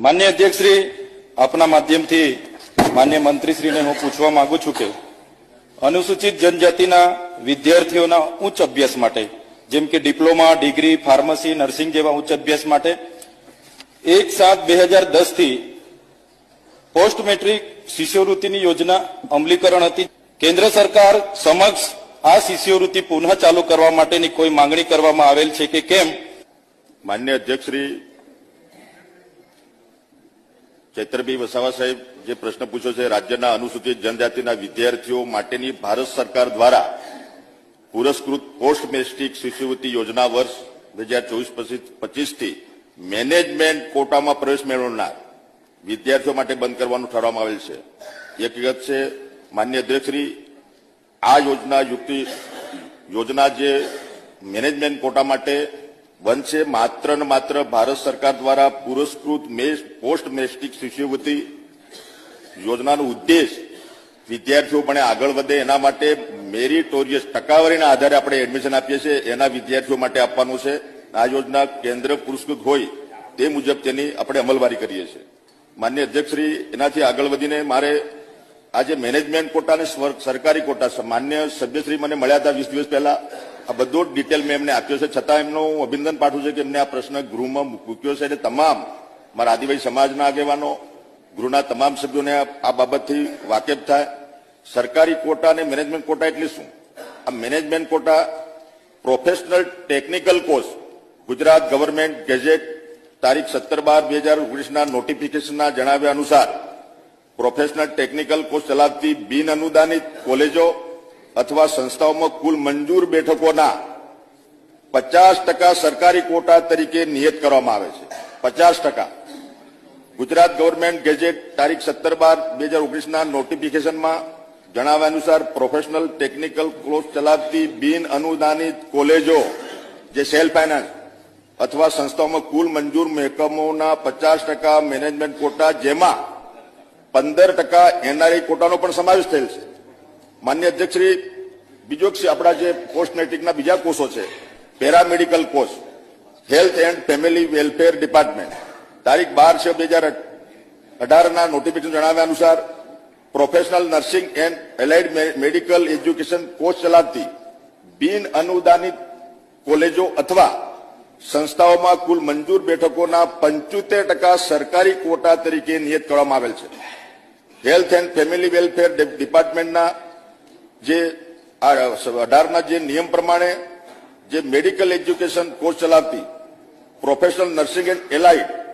માન્ય અધ્યક્ષશ્રી, આપના માધ્યમથી માન્ય મંત્રીશ્રીને હું પૂછવા માંગુ છું કે અનુસૂચિત જનજાતિના વિદ્યાર્થીઓના ઉચ્ચ અભ્યાસ માટે, જેમ કે ડિપ્લોમા, ડિગ્રી, ફાર્મસી, નર્સિંગ જેવા ઉચ્ચ અભ્યાસ માટે, એક સાત બે હજાર દસથી પોસ્ટ મેટ્રિક શિષ્યવૃત્તિની યોજના અમલીકરણ હતી. કેન્દ્ર સરકાર સમક્ષ આ શિષ્યવૃત્તિ પુનઃ ચાલુ કરવા માટેની કોઈ માંગણી કરવામાં આવેલ છે કે કેમ? માન્ય અધ્યક્ષશ્રી ચૈત્રભાઈ વસાવા સાહેબ જે પ્રશ્ન પૂછ્યો છે, રાજ્યના અનુસૂચિત જનજાતિના વિદ્યાર્થીઓ માટેની ભારત સરકાર દ્વારા પુરસ્કૃત પોસ્ટ મેસ્ટિક શિષ્યવૃત્તિ યોજના વર્ષ બે હજાર ચોવીસ પચીસથી મેનેજમેન્ટ કોટામાં પ્રવેશ મેળવનાર વિદ્યાર્થીઓ માટે બંધ કરવાનું ઠરવામાં આવેલ છે. એક હકીકત છે, માન્ય અધ્યક્ષશ્રી આ યોજના યુક્તિ, યોજના જે મેનેજમેન્ટ કોટા માટે છે, માત્ર ને માત્ર ભારત સરકાર દ્વારા પુરસ્કૃત પોસ્ટ મેસ્ટિક શિષ્યવૃત્તિ યોજનાનો ઉદ્દેશ વિદ્યાર્થીઓ પણ આગળ વધે એના માટે મેરિટોરિયસ ટકાવારીના આધારે આપણે એડમિશન આપીએ છીએ, એના વિદ્યાર્થીઓ માટે આપવાનું છે આ યોજના કેન્દ્ર પુરસ્કૃત હોય તે મુજબ તેની આપણે અમલવારી કરીએ છીએ માન્ય અધ્યક્ષશ્રી, એનાથી આગળ વધીને મારે આજે મેનેજમેન્ટ કોટા અને સરકારી કોટા. માન્ય સભ્યશ્રી મને મળ્યા હતા વીસ દિવસ પહેલા આ બધો ડિટેલ મેં એમને આપ્યો છે. છતાં એમનો હું અભિનંદન પાઠવું છું કે એમને આ પ્રશ્ન ગૃહમાં મૂક્યો છે. એટલે તમામ મારા આદિવાસી સમાજના આગેવાનો, ગૃહના તમામ સભ્યોને આ આ બાબતથી વાકેફ થાય. સરકારી કોટા અને મેનેજમેન્ટ કોટા એટલે શું? આ management quota professional technical course Gujarat government gazette તારીખ સત્તર બાર બે હજાર ઓગણીસના નોટિફિકેશનના જણાવ્યા અનુસાર પ્રોફેશનલ ટેકનિકલ કોર્સ ચલાવતી બિન અનુદાનિત કોલેજો અથવા સંસ્થાઓમાં કુલ મંજૂર બેઠકોના પચાસ ટકા સરકારી કોટા તરીકે નિયત કરવામાં આવે છે. પચાસ ટકા. ગુજરાત ગવર્મેન્ટ ગેજેટ તારીખ સત્તર બાર બે હજાર ઓગણીસના નોટિફિકેશનમાં જણાવ્યા અનુસાર પ્રોફેશનલ ટેકનિકલ કોર્સ ચલાવતી બિન અનુદાનિત કોલેજો, જે સેલ્ફ ફાઇનાન્સ અથવા સંસ્થાઓમાં કુલ મંજૂર મહેકમોના પચાસ ટકા મેનેજમેન્ટ કોટા, જેમાં પંદર ટકા એનઆરઆઈ કોટાનો પણ સમાવેશ થયેલ છે. માન્ય અધ્યક્ષશ્રી બીજો આપણા જે પોસ્ટ મેટ્રિકના બીજા કોર્સો છે, paramedical course, health and family welfare department. તારીખ બાર છ બે હજાર અઢારના નોટિફિકેશન જણાવ્યા અનુસાર professional nursing and allied medical education course ચલાવતી બિન અનુદાનિત કોલેજો અથવા સંસ્થાઓમાં કુલ મંજૂર બેઠકોના પંચોતેર ટકા સરકારી કોટા તરીકે નિયત કરવામાં આવેલ છે. હેલ્થ એન્ડ ફેમિલી વેલફેર ડિપાર્ટમેન્ટના જે અઢારના જે નિયમ પ્રમાણે જે મેડિકલ એજ્યુકેશન કોર્સ ચલાવતી પ્રોફેશનલ નર્સિંગ એન્ડ એલાઇડ